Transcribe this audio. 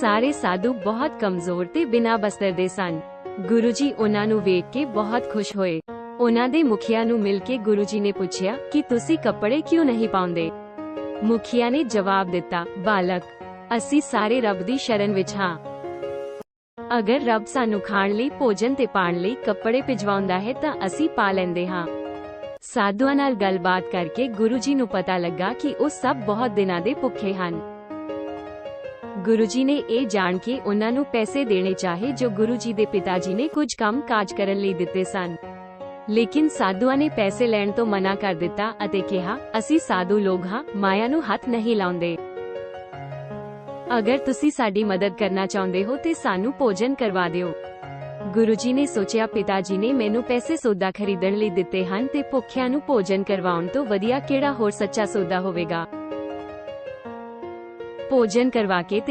ਸਾਰੇ ਸਾਧੂ ਬਹੁਤ ਕਮਜ਼ੋਰ ਤੇ ਬਿਨਾਂ ਬਸਤਰ ਦੇ ਸਨ। ਗੁਰੂ ਜੀ ਉਹਨਾਂ ਨੂੰ ਵੇਖ ਕੇ ਬਹੁਤ ਖੁਸ਼ ਹੋਏ। ਉਹਨਾਂ ਦੇ ਮੁਖੀਆ ਨੂੰ ਮਿਲ ਕੇ ਗੁਰੂ ਜੀ ਨੇ ਪੁੱਛਿਆ ਕਿ ਤੁਸੀਂ ਕੱਪੜੇ ਕਿਉਂ ਨਹੀਂ ਪਾਉਂਦੇ? ਮੁਖੀਆ ਨੇ ਜਵਾਬ ਦਿੱਤਾ, ਬਾਲਕ, ਅਸੀਂ ਸਾਰੇ ਰੱਬ ਦੀ ਸ਼ਰਨ ਵਿੱਚ ਹਾਂ। ਅਗਰ ਰੱਬ ਸਾਨੂੰ ਖਾਣ ਲਈ, ਭੋਜਨ ਤੇ ਪਾਣ ਲਈ ਕੱਪੜੇ ਭਿਜਵਾਉਂਦਾ ਹੈ ਤਾਂ ਅਸੀਂ ਪਾ ਲੈਂਦੇ ਹਾਂ। ਸਾਧੂਆਂ ਨਾਲ ਗੱਲਬਾਤ ਕਰਕੇ ਗੁਰੂ ਜੀ ਨੂੰ ਪਤਾ ਲੱਗਾ ਕਿ ਉਹ ਸਭ ਬਹੁਤ ਦਿਨਾਂ ਦੇ ਭੁੱਖੇ ਹਨ। ਗੁਰੂ ਜੀ ਨੇ ਇਹ ਜਾਣ ਕੇ ਉਹਨਾਂ ਨੂੰ ਪੈਸੇ ਦੇਣੇ ਚਾਹੇ ਜੋ ਗੁਰੂ ਜੀ ਦੇ ਪਿਤਾ ਜੀ ਨੇ ਕੁਝ ਕੰਮ ਕਾਜ ਕਰਨ ਲਈ ਦਿੱਤੇ ਸਨ। ਲੇਕਿਨ ਸਾਧੂਆਂ ਨੇ ਪੈਸੇ ਲੈਣ ਤੋਂ ਮਨਾ ਕਰ ਦਿੱਤਾ ਅਤੇ ਕਿਹਾ, ਅਸੀਂ ਸਾਧੂ ਲੋਕ ਹਾਂ, ਮਾਇਆ ਨੂੰ ਹੱਥ ਨਹੀਂ ਲਾਉਂਦੇ। ਅਗਰ ਤੁਸੀਂ ਸਾਡੀ ਮਦਦ ਕਰਨਾ ਚਾਹੁੰਦੇ ਹੋ ਤੇ ਸਾਨੂੰ ਭੋਜਨ ਕਰਵਾ ਦਿਓ। ਗੁਰੂ ਜੀ ਨੇ ਸੋਚਿਆ ਪਿਤਾ ਜੀ ਨੇ ਮੈਨੂੰ ਪੈਸੇ ਸੌਦਾ ਖਰੀਦਣ ਲਈ ਦਿੱਤੇ ਹਨ ਤੇ ਭੁੱਖਿਆਂ ਨੂੰ ਭੋਜਨ ਕਰਵਾਉਣ ਤੋਂ ਵਧੀਆ ਕਿਹੜਾ ਹੋਰ ਸੱਚਾ ਸੌਦਾ ਹੋਵੇਗਾ? ਭੋਜਨ ਕਰਵਾ ਕੇ ਤੇ